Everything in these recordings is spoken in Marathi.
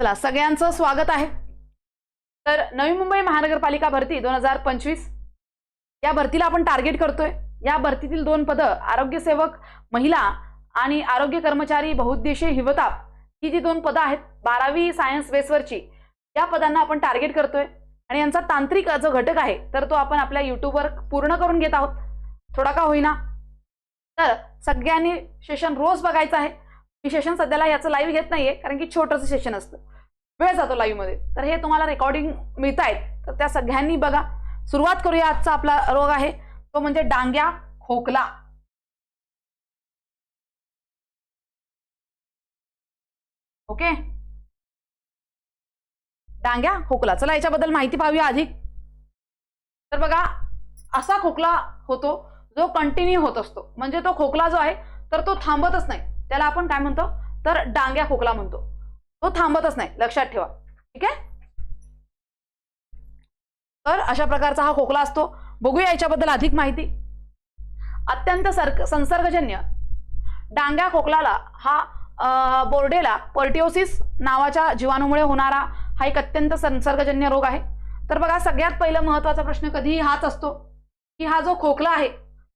चला सगळ्यांचं स्वागत आहे. तर नवी मुंबई महानगरपालिका भरती दोन हजार पंचवीस या भरतीला आपण टार्गेट करतोय. या भरतीतील दोन पदं आरोग्यसेवक महिला आणि आरोग्य कर्मचारी बहुउद्देशीय हिवताप ही जी दोन पदं आहेत बारावी सायन्स बेसवरची या पदांना आपण टार्गेट करतोय. आणि यांचा तांत्रिक जो घटक आहे तर तो आपण आपल्या युट्यूबवर पूर्ण करून घेत आहोत. थोडा का होईना. तर सगळ्यांनी सेशन रोज बघायचं आहे. मी सेशन सध्याला याचं लाईव्ह घेत नाहीये कारण की छोटंसं सेशन असतं. वेळ जातो लाईव्हमध्ये. तर हे तुम्हाला रेकॉर्डिंग मिळत आहेत तर त्या सगळ्यांनी बघा. सुरुवात करूया आजचा आपला रोग आहे. तो म्हणजे डांग्या खोकला. ओके? डांग्या खोकला. चला याच्याबद्दल माहिती पाहूया अधिक तर बघा असा खोकला होतो जो कंटिन्यू होत असतो. म्हणजे तो खोकला जो आहे तर तो थांबतच नाही. त्याला आपण काय म्हणतो? तर डांग्या खोकला म्हणतो. तो थांबतच नाही लक्षात ठेवा. ठीक आहे? तर अशा प्रकारचा हा खोकला असतो. बघूया याच्याबद्दल अधिक माहिती. अत्यंत सर्क संसर्गजन्य. डांग्या खोकलाला हा बोर्डेला पर्टिओसिस नावाच्या जीवाणूमुळे होणारा हा एक अत्यंत संसर्गजन्य रोग आहे. तर बघा सगळ्यात पहिला महत्त्वाचा प्रश्न कधीही हाच असतो की हा जो खोकला आहे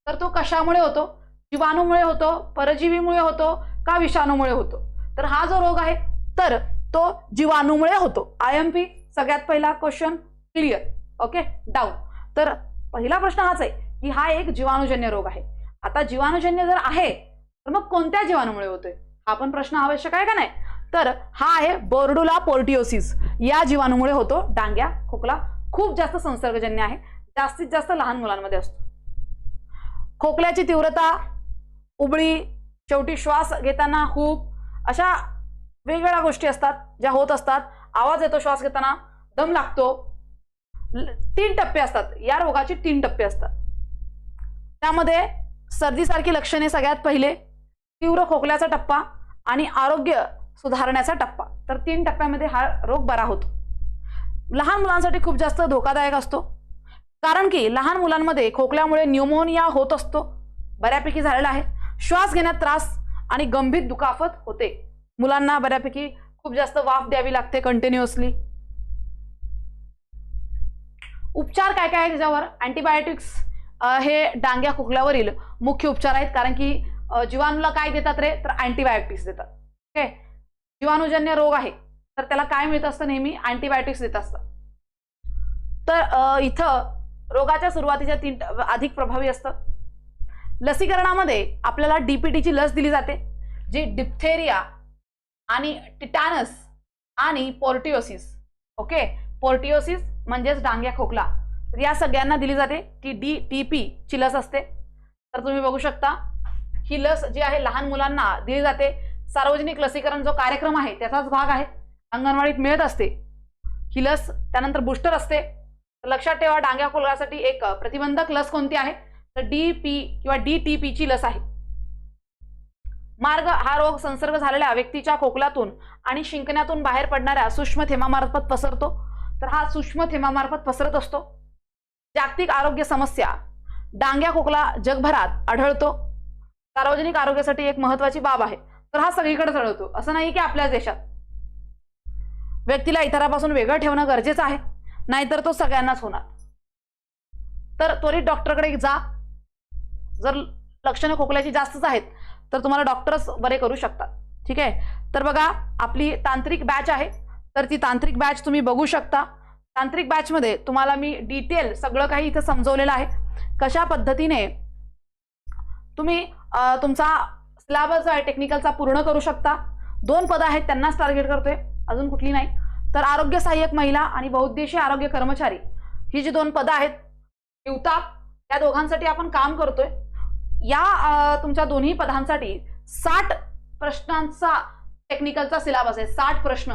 तर तो कशामुळे होतो? जीवाणूमुळे होतो परजीवीमुळे होतो का विषाणूमुळे होतो? तर हा जो रोग आहे तर तो जीवाणूमुळे होतो. आय एम पी सगळ्यात पहिला क्वेश्चन क्लिअर ओके डाऊन तर पहिला प्रश्न हाच आहे की हा एक जीवाणूजन्य रोग आहे. आता जीवाणूजन्य जर आहे तर मग कोणत्या जीवाणूमुळे होतोय? हा पण प्रश्न आवश्यक आहे का नाही? तर हा आहे बोर्डुला पोर्टिओसिस. या जीवाणूमुळे होतो. डांग्या खोकला खूप जास्त संसर्गजन्य आहे. जास्तीत जास्त लहान मुलांमध्ये असतो. खोकल्याची तीव्रता उबळी शेवटी श्वास घेताना हूप अशा वेगवेगळ्या गोष्टी असतात ज्या होत असतात. आवाज येतो श्वास घेताना दम लागतो. तीन टप्पे असतात. या रोगाचे तीन टप्पे असतात. त्यामध्ये सर्दीसारखी लक्षणे सगळ्यात पहिले तीव्र खोकल्याचा टप्पा आणि आरोग्य सुधारण्याचा टप्पा. तर तीन टप्प्यामध्ये हा रोग बरा होतो. लहान मुलांसाठी खूप जास्त धोकादायक असतो. कारण की लहान मुलांमध्ये खोकल्यामुळे न्यूमोनिया होत असतो. बऱ्यापैकी झालेला आहे. श्वास घेण्यात त्रास आणि गंभीर दुखापत होते. मुलांना बऱ्यापैकी खूप जास्त वाफ द्यावी लागते कंटिन्युअसली उपचार काय काय आहे त्याच्यावर अँटीबायोटिक्स हे डांग्या खोकल्यावरील मुख्य उपचार आहेत. कारण की जीवाणूला काय देतात रे? तर अँटीबायोटिक्स देतात. ओके जीवाणूजन्य रोग आहे. तर त्याला काय मिळत असतं नेहमी? अँटीबायोटिक्स देत असतं तर इथं रोगाच्या सुरुवातीच्या तीन अधिक प्रभावी असतं. लसीकरणामध्ये आपल्याला डीपीटीची लस दिली जाते जी डिप्थेरिया आणि टिटॅनस आणि पोर्टिओसिस ओके पोर्टिओसिस म्हणजेच डांग्या खोकला. तर या सगळ्यांना दिली जाते ती डी टी पी ची लस असते. तर तुम्ही बघू शकता ही लस जी आहे लहान मुलांना दिली जाते. सार्वजनिक लसीकरण जो कार्यक्रम आहे त्याचाच भाग आहे. अंगणवाडीत मिळत असते. ही लस त्यानंतर बुस्टर असते. तर लक्षात ठेवा डांग्या खोकल्यासाठी एक प्रतिबंधक लस कोणती आहे? तर डी पी किंवा डी टी पी ची लस आहे. मार्ग हा रोग संसर्ग झालेल्या व्यक्तीच्या खोकल्यातून आणि शिंकण्यातून बाहेर पडणाऱ्या सूक्ष्म थेमामार्फत पसरतो. तर हा सूक्ष्म थेमामार्फत पसरत असतो. जागतिक आरोग्य समस्या. डांग्या खोकला जगभरात आढळतो. सार्वजनिक आरोग्यासाठी एक महत्वाची बाब आहे. तर हा सगळीकडे आढळतो असं नाही की आपल्याच देशात. व्यक्तीला इतरापासून वेगळं ठेवणं गरजेचं आहे. नाहीतर तो सगळ्यांनाच होणार. तर त्वरित डॉक्टरकडे जा. जर लक्षणं खोकल्याची जास्तच आहेत तर तुम्हाला डॉक्टरच बरे करू शकतात. ठीक आहे? तर बघा आपली तांत्रिक बॅच आहे. तर ती तांत्रिक बॅच तुम्ही बघू शकता. तांत्रिक बॅचमध्ये तुम्हाला मी डिटेल सगळं काही इथं समजवलेलं आहे. कशा पद्धतीने तुम्ही तुमचा सिलेबस जो आहे टेक्निकलचा पूर्ण करू शकता. दोन पदं आहेत त्यांनाच टार्गेट करतोय. अजून कुठली नाही. तर आरोग्य सहाय्यक महिला आणि बहुद्देशीय आरोग्य कर्मचारी ही जी दोन पदं आहेत युवताप या दोघांसाठी आपण काम करतोय. या तुमच्या दोन्ही पदांसाठी साठ प्रश्नांचा टेक्निकलचा सिलेबस आहे साठ प्रश्न.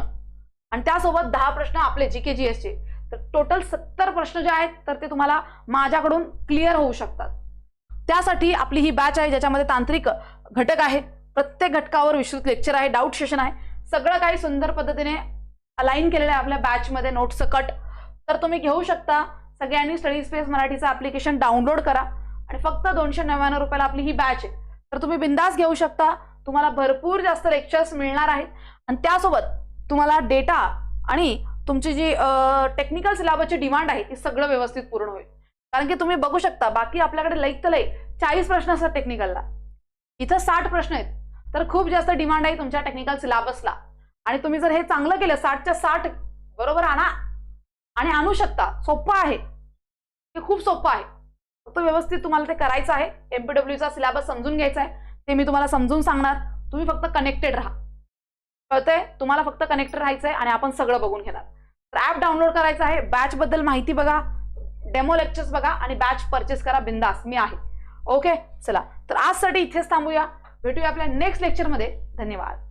आणि त्यासोबत दहा प्रश्न आपले जी के जी एसचे तर टोटल सत्तर प्रश्न जे आहेत तर ते तुम्हाला माझ्याकडून क्लिअर होऊ शकतात. त्यासाठी आपली ही बॅच आहे ज्याच्यामध्ये तांत्रिक घटक आहे प्रत्येक घटकावर विस्तृत लेक्चर आहे डाऊट सेशन आहे. सगळं काही सुंदर पद्धतीने अलाईन केलेलं आहे आपल्या बॅचमध्ये नोट्स कट तर तुम्ही घेऊ शकता. सगळ्यांनी स्टडी स्पेस मराठीचं ॲप्लिकेशन डाउनलोड करा. आणि फक्त दोनशे नव्याण्णव रुपयाला आपली ही बॅच आहे. तर तुम्ही बिंदास घेऊ शकता. तुम्हाला भरपूर जास्त लेक्चर्स मिळणार आहेत. आणि त्यासोबत तुम्हाला डेटा आणि तुमची जी टेक्निकल सिलेबसची डिमांड आहे ती सगळं व्यवस्थित पूर्ण होईल. कारण की तुम्ही बघू शकता बाकी आपल्याकडे लईत तर लई चाळीस प्रश्न असतात टेक्निकलला इथं साठ प्रश्न आहेत. तर खूप जास्त डिमांड आहे तुमच्या टेक्निकल सिलेबसला आणि तुम्ही जर हे चांगलं केलं साठच्या साठ बरोबर आणा. आणि आणू शकता. सोपं आहे. हे खूप सोपं आहे. फक्त व्यवस्थित तुम्हाला ते करायचं आहे. एमपीडब्ल्यूचा सिलेबस समजून घ्यायचा आहे. ते मी तुम्हाला समजून सांगणार. तुम्ही फक्त कनेक्टेड राहा. कळतंय? तुम्हाला फक्त कनेक्टेड राहायचं आहे आणि आपण सगळं बघून घेणार. तर ॲप डाउनलोड करायचं आहे. बॅच बद्दल माहिती बघा. डेमो लेक्चर्स बघा आणि बॅच परचेस करा. बिंदास. मी आहे. ओके चला. तर आजसाठी इथेच थांबूया. भेटूया आपल्या नेक्स्ट लेक्चरमध्ये धन्यवाद.